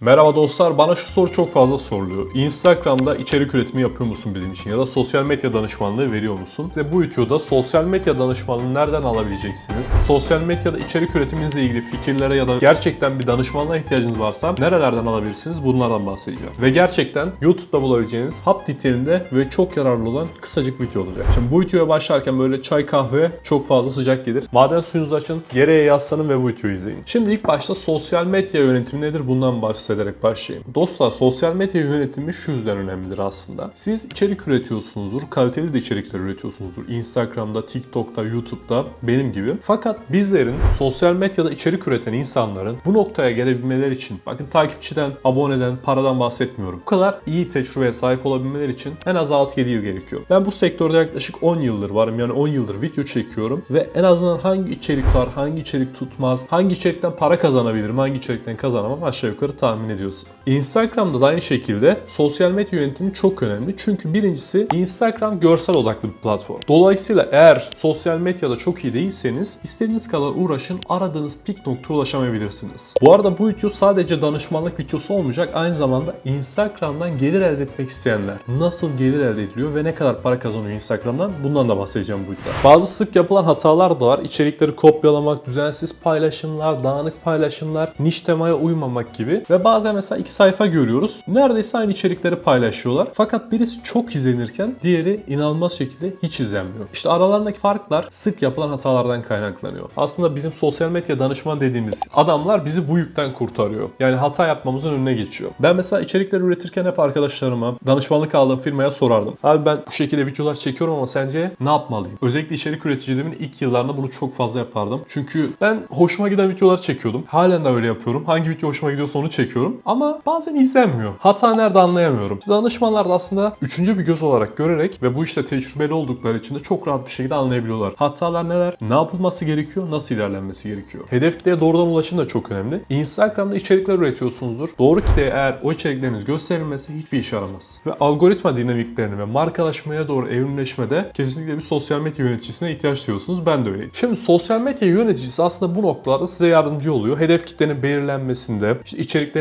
Merhaba dostlar, bana şu soru çok fazla soruluyor. Instagram'da içerik üretimi yapıyor musun bizim için ya da sosyal medya danışmanlığı veriyor musun? Size bu videoda sosyal medya danışmanlığını nereden alabileceksiniz? Sosyal medyada içerik üretiminizle ilgili fikirlere ya da gerçekten bir danışmanlığa ihtiyacınız varsa nerelerden alabilirsiniz? Bunlardan bahsedeceğim. Ve gerçekten YouTube'da bulabileceğiniz hap niteliğinde ve çok yararlı olan kısacık video olacak. Şimdi bu videoya başlarken böyle çay kahve çok fazla sıcak gelir. Maden suyunuzu açın, geriye yaslanın ve bu videoyu izleyin. Şimdi ilk başta sosyal medya yönetimi nedir bundan bahsedeceğim bahsederek başlayayım. Dostlar sosyal medya yönetimi şu yüzden önemlidir aslında. Siz içerik üretiyorsunuzdur, kaliteli de içerikler üretiyorsunuzdur. Instagram'da, TikTok'ta, YouTube'da benim gibi. Fakat bizlerin sosyal medyada içerik üreten insanların bu noktaya gelebilmeleri için bakın takipçiden, aboneden, paradan bahsetmiyorum. Bu kadar iyi tecrübeye sahip olabilmeleri için en az 6-7 yıl gerekiyor. Ben bu sektörde yaklaşık 10 yıldır varım. Yani 10 yıldır video çekiyorum ve en azından hangi içerik var, hangi içerik tutmaz, hangi içerikten para kazanabilirim, hangi içerikten kazanamam aşağı yukarı tahmin tahmin ediyorsun. Instagram'da da aynı şekilde sosyal medya yönetimi çok önemli. Çünkü birincisi Instagram görsel odaklı bir platform. Dolayısıyla eğer sosyal medyada çok iyi değilseniz istediğiniz kadar uğraşın aradığınız pik noktaya ulaşamayabilirsiniz. Bu arada bu video sadece danışmanlık videosu olmayacak. Aynı zamanda Instagram'dan gelir elde etmek isteyenler nasıl gelir elde ediliyor ve ne kadar para kazanıyor Instagram'dan bundan da bahsedeceğim bu videoda. Bazı sık yapılan hatalar da var. İçerikleri kopyalamak, düzensiz paylaşımlar, dağınık paylaşımlar, niş temaya uymamak gibi ve bazen mesela iki sayfa görüyoruz. Neredeyse aynı içerikleri paylaşıyorlar. Fakat birisi çok izlenirken diğeri inanılmaz şekilde hiç izlenmiyor. İşte aralarındaki farklar sık yapılan hatalardan kaynaklanıyor. Aslında bizim sosyal medya danışman dediğimiz adamlar bizi bu yükten kurtarıyor. Yani hata yapmamızın önüne geçiyor. Ben mesela içerikleri üretirken hep arkadaşlarıma, danışmanlık aldığım firmaya sorardım. Abi ben bu şekilde videolar çekiyorum ama sence ne yapmalıyım? Özellikle içerik üreticiliğimin ilk yıllarında bunu çok fazla yapardım. Çünkü ben hoşuma giden videolar çekiyordum. Halen de öyle yapıyorum. Hangi video hoşuma gidiyorsa onu çekiyorum. Ama bazen izlenmiyor. Hata nerede anlayamıyorum. Danışmanlar da aslında üçüncü bir göz olarak görerek ve bu işte tecrübeli oldukları için de çok rahat bir şekilde anlayabiliyorlar. Hatalar neler? Ne yapılması gerekiyor? Nasıl ilerlenmesi gerekiyor? Hedefliğe doğrudan ulaşım da çok önemli. Instagram'da içerikler üretiyorsunuzdur. Doğru kitleye eğer o içerikleriniz gösterilmesi hiçbir işe yaramaz. Ve algoritma dinamiklerini ve markalaşmaya doğru evrimleşmede kesinlikle bir sosyal medya yöneticisine ihtiyaç duyuyorsunuz. Ben de öyleyim. Şimdi sosyal medya yöneticisi aslında bu noktalarda size yardımcı oluyor. Hedef kitlenin belirlenmesinde, işte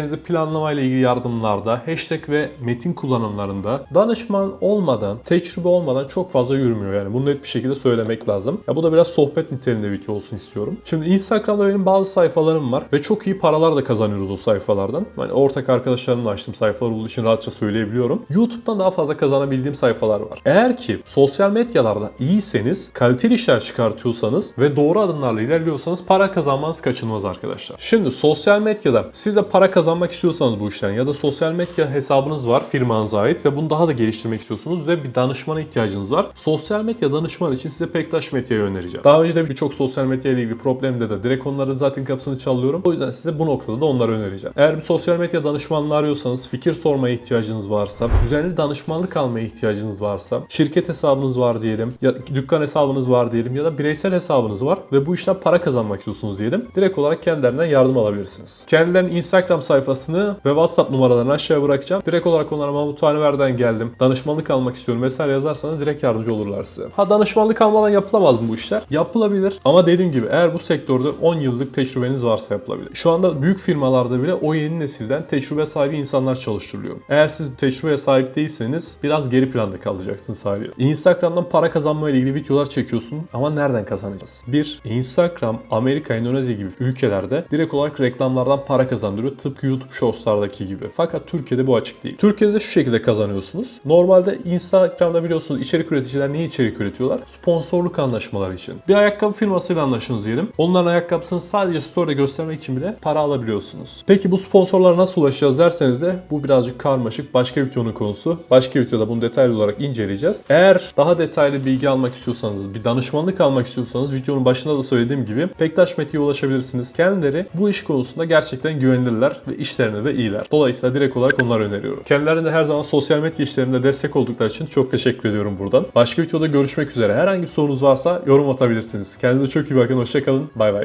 içeriklerinizi planlamayla ilgili yardımlarda, hashtag ve metin kullanımlarında danışman olmadan, tecrübe olmadan çok fazla yürümüyor yani. Bunu net bir şekilde söylemek lazım. Ya bu da biraz sohbet niteliğinde video olsun istiyorum. Şimdi Instagram'da benim bazı sayfalarım var ve çok iyi paralar da kazanıyoruz o sayfalardan. Hani ortak arkadaşlarımla açtım sayfalar olduğu için rahatça söyleyebiliyorum. YouTube'dan daha fazla kazanabildiğim sayfalar var. Eğer ki sosyal medyalarda iyiyseniz, kaliteli işler çıkartıyorsanız ve doğru adımlarla ilerliyorsanız para kazanmanız kaçınılmaz arkadaşlar. Şimdi sosyal medyada siz de para kazanmak istiyorsanız bu işten ya da sosyal medya hesabınız var firmanıza ait ve bunu daha da geliştirmek istiyorsunuz ve bir danışmana ihtiyacınız var. Sosyal medya danışman için size Pektaş Medya'yı önereceğim. Daha önce de birçok sosyal medya ile ilgili problemde de direkt onların zaten kapısını çalıyorum. O yüzden size bu noktada da onları önereceğim. Eğer bir sosyal medya danışmanlığı arıyorsanız, fikir sormaya ihtiyacınız varsa, düzenli danışmanlık almaya ihtiyacınız varsa, şirket hesabınız var diyelim, ya dükkan hesabınız var diyelim ya da bireysel hesabınız var ve bu işten para kazanmak istiyorsunuz diyelim. Direkt olarak kendilerinden yardım alabilirsiniz. Kendilerinin Instagram sayfasını ve WhatsApp numaralarını aşağıya bırakacağım. Direkt olarak onlara Mahmut Hanever'den geldim. Danışmanlık almak istiyorum vesaire yazarsanız direkt yardımcı olurlar size. Ha danışmanlık almadan yapılamaz mı bu işler? Yapılabilir. Ama dediğim gibi eğer bu sektörde 10 yıllık tecrübeniz varsa yapılabilir. Şu anda büyük firmalarda bile o yeni nesilden tecrübe sahibi insanlar çalıştırılıyor. Eğer siz tecrübeye sahip değilseniz biraz geri planda kalacaksınız haliyle. Instagram'dan para kazanma ile ilgili videolar çekiyorsun ama nereden kazanacağız? Bir, Instagram, Amerika, Endonezya gibi ülkelerde direkt olarak reklamlardan para kazandırıyor. Tıpkı YouTube Shorts'lardaki gibi. Fakat Türkiye'de bu açık değil. Türkiye'de de şu şekilde kazanıyorsunuz. Normalde Instagram'da biliyorsunuz içerik üreticiler niye içerik üretiyorlar? Sponsorluk anlaşmaları için. Bir ayakkabı firmasıyla anlaştınız diyelim. Onların ayakkabısını sadece story'de göstermek için bile para alabiliyorsunuz. Peki bu sponsorlara nasıl ulaşacağız derseniz de bu birazcık karmaşık. Başka bir videonun konusu. Başka videoda bunu detaylı olarak inceleyeceğiz. Eğer daha detaylı bilgi almak istiyorsanız, bir danışmanlık almak istiyorsanız videonun başında da söylediğim gibi Pektaş Mete'ye ulaşabilirsiniz. Kendileri bu iş konusunda gerçekten güvenilirler ve işlerinde de iyiler. Dolayısıyla direkt olarak onları öneriyorum. Kendilerine her zaman sosyal medya işlerimde destek oldukları için çok teşekkür ediyorum buradan. Başka videoda görüşmek üzere. Herhangi bir sorunuz varsa yorum atabilirsiniz. Kendinize çok iyi bakın. Hoşçakalın. Bay bay.